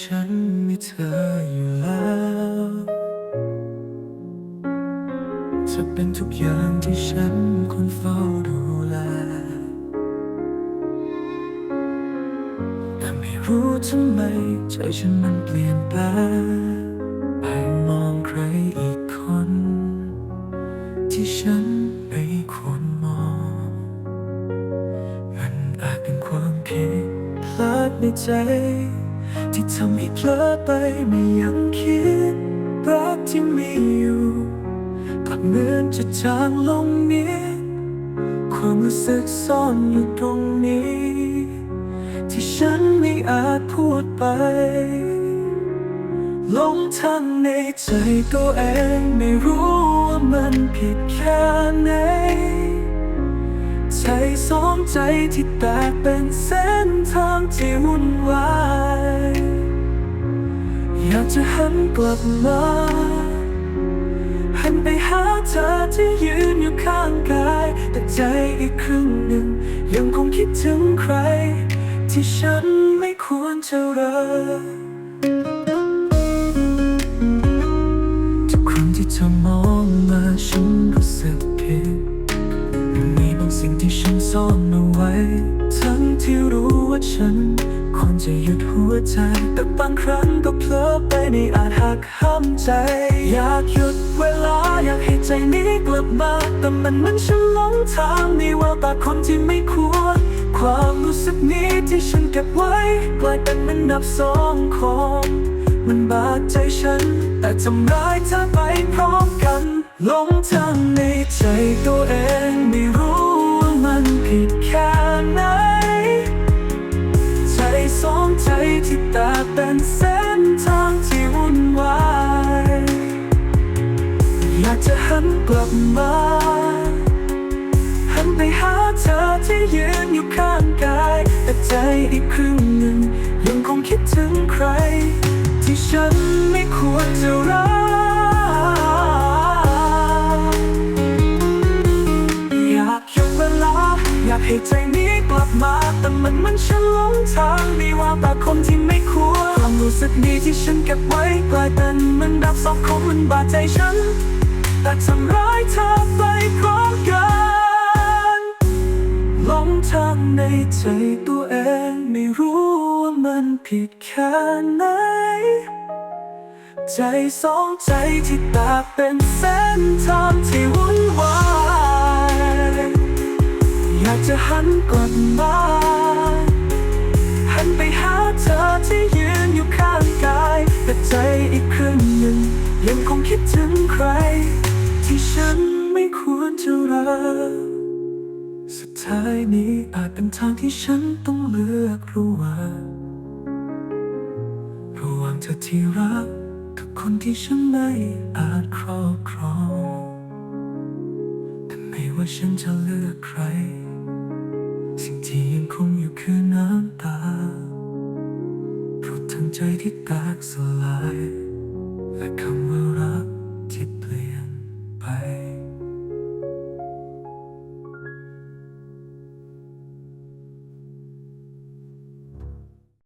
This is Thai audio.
ฉันมีเธออยู่แล้วเธอเป็นทุกอย่างที่ฉันควรเฝ้าดูแล แต่ไม่รู้ทำไมใจฉันมันเปลี่ยนแปลงไปมองใครอีกคน ที่ฉันไม่ควรมอง มันอาจเป็นความผิดพลาดในใจ ที่ทำให้เพลอไปไม่ยังคิดรักที่มีอยู่ก็เหมือนจะจางลงนิดความรู้สึกซ่อนอยู่ตรงนี้ ที่ฉันไม่อาจพูดไปหลงทางในใจตัวเองไม่รู้ว่ามันผิดแค่ไหนใจสองใจที่แตกเป็นเส้นทางที่วุ่นวาย อยากจะหันกลับมา หันไปหาเธอที่ยืนอยู่ข้างกาย แต่ใจอีกครึ่งหนึ่ง ยังคงคิดถึงใคร ที่ฉันไม่ควรจะรักทุกครั้งที่เธอมองมาฉันรู้สึกผิดมีบางสิ่งที่ฉันซ่อนเอาไว้ ทั้งที่รู้ว่าฉัน ควรจะหยุดหัวใจ แต่บางครั้งก็เผลอไปในอาจหักห้ามใจ อยากหยุดเวลาอยากให้ใจนี้กลับมา แต่มันมันฉันหลงทางในแววตาคนที่ไม่ควร ความรู้สึกนี้ที่ฉันเก็บไว้กลายเป็นมันดับสองคมมันบาดใจฉัน แต่ทำร้ายเธอไปพร้อมกันหลงทางในใจตัวเองไม่รู้ว่ามันผิดแค่ไหน ใจที่ตกเป็นเส้นทางที่วุ่นวายอยากจะหันกลับมา หันไปหาเธอที่ยืนอยู่ข้างกาย แต่ใจอีกครึ่งหนึ่ง ยังคงคิดถึงใคร ที่ฉันไม่ควรจะรักอยากหยุดเวลาอยากให้ใจ ต่มันมันฉันหลงทางมีว่าต่คนที่ไม่ควรความรู้สึกดีที่ฉันเก็บไว้กลายเป็นมันดับสองคมมันบาดใจฉัน แต่ทำร้ายเธอไปพร้อมกันหลงทางในใจตัวเองไม่รู้ว่ามันผิดแค่ไหนใจสองใจที่ตกเป็นเส้นทางที่วุ่นวาย อยากจะหันกลับมา สุดท้ายนี้อาจเป็นทางที่ฉันต้องเลือกระหว่างระหว่างเธอที่รักกับคนที่ฉันไม่อาจครอบครองแต่ไม่ว่าฉันจะเลือกใคร สิ่งที่ยังคงอยู่คือน้ำตาเพราะทั้งใจที่แตกสลาย และคำว่ารักที่เปลี่ยนไป